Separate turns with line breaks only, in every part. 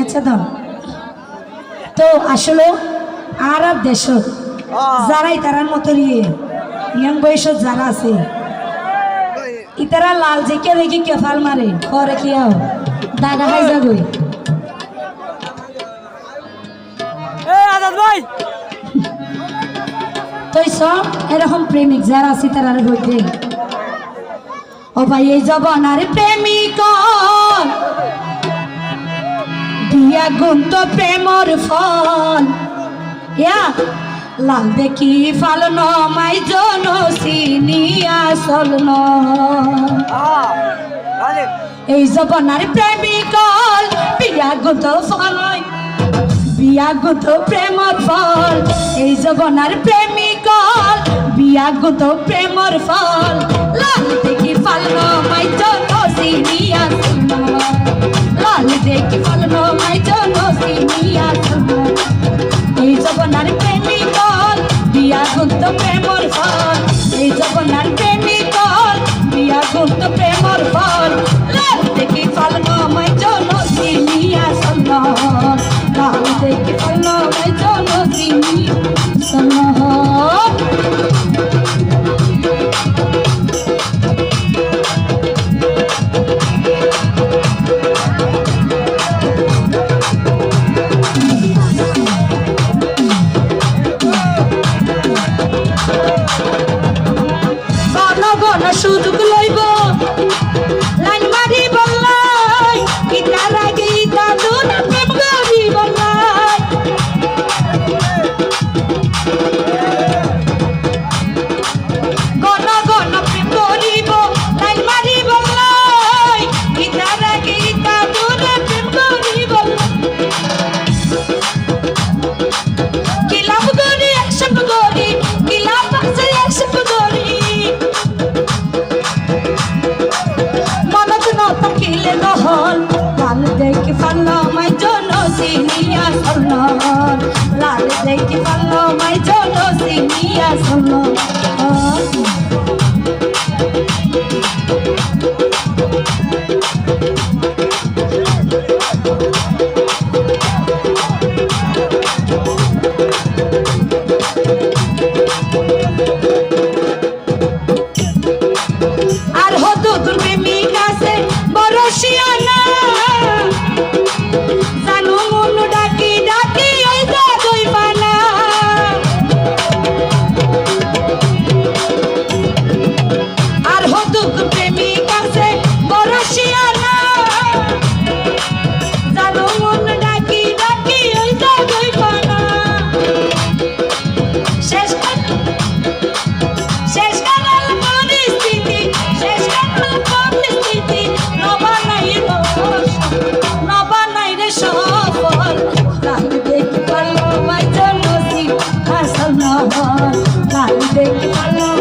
আচ্ছা দাও। তো আসলে আরব দেশ যারাই তারার মতো ইয়ে ইয়াং বয়সত যারা আছে ইতারা লাল জেকে দেখি কেফাল মারে পরে কি আও দাগা খাই যাবই।
আজাদ ভাই!
তো সব এরকম প্রেমিক যারা আছে তারা হইতে ও ভাই এই জবনার প্রেমিক দিয়া গুণ তো প্রেমর ফল। ইয়া, লাল দেখি ফাল নমাই জন সিনিয়া সল এই জবনার প্রেমিক বিয়া গুণ তো ফল বিয়া গুত প্রেমর ফল। এই জবনার প্রেমিক বিয়া গুত প্রেমর ফল। লাল দেখি ফল মাই জন বিয়া গুত সিনিয়া সন্ন লাল দেখি ফাল মাই জন সিনিয়া সন্ন আর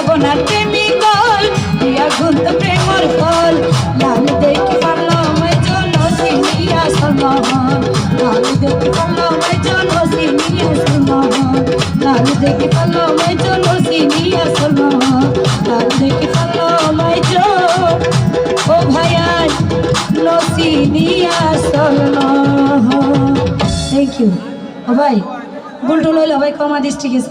এই জবনার প্রেমিকল বিয়া গুন্ত প্রেমর ফল। লাল দেখি পারলাম জন সিনিয়া সলমন লাল দেখি পারলাম জন সিনিয়া সলমন লাল দেখি পারলাম জন সিনিয়া সলমন লাল দেখি পারলাম জন ও ভাইয়াই নসিনিয়া সলমন থ্যাংক ইউ ও ভাই বুলটুল হইল ভাই কমা ডিস্ট্রিক্টে চাই